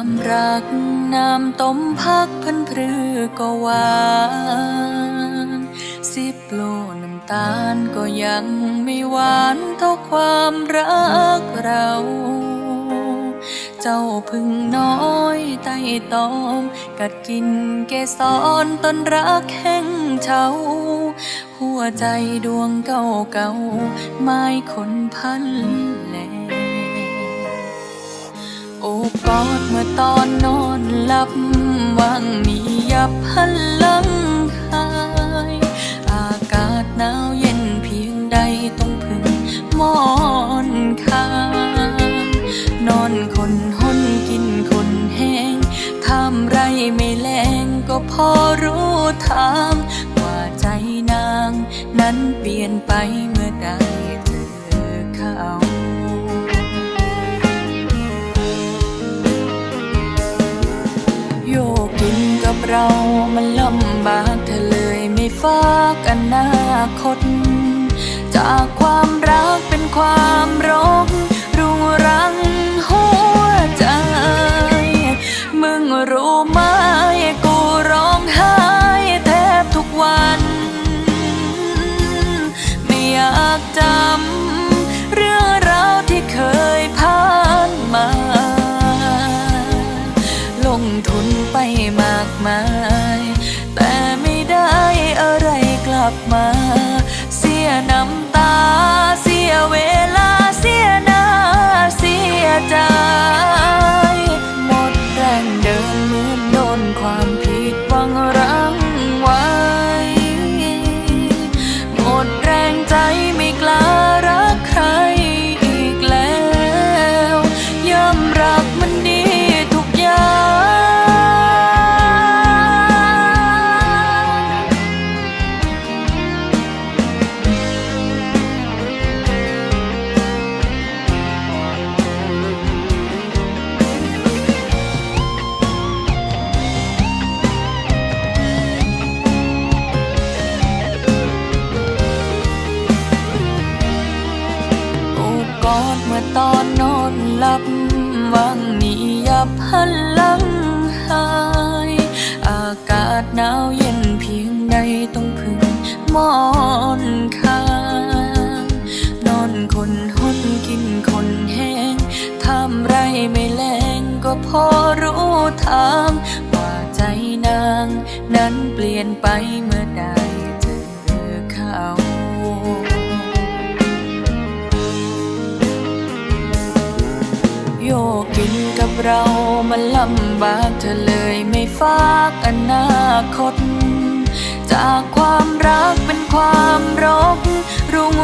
ความรักน้ำต้มพักพันพรือก็หวานสิบโลน้ำตาลก็ยังไม่หวานเท่าความรักเรา เจ้าพึ่งน้อยไต่ตอม กัดกินเกสรต้นรักแห่งเฉาหัวใจดวงเก่าเก่าไม้คนพัน บกอดเมื่อตอนนอนหลับวางมียับพลังหาย อากาศหนาวเย็นเพียงใดต้องพึ่งมอนขางนอนคนหนกินคนแห้งทำไรไม่แรงก็พอรู้ทาง ว่าใจนางนั้นเปลี่ยนไปเมื่อใด เรามันลำบากเธอเลยไม่ฝากอนาคต จาก ลับวางนี้ยับพลังหาย อากาศหนาวเย็นเพียงใดต้องพึ่งมอนข้างนอนคนหนกินคนแห้งทำไรไม่แรงก็พอรู้ทาง ว่าใจนาง นั้นเปลี่ยนไปเมื่อใด โยกกินกับเรามันลำบากเธอเลยไม่ฝากอนาคต จากความรักเป็นความรกรุง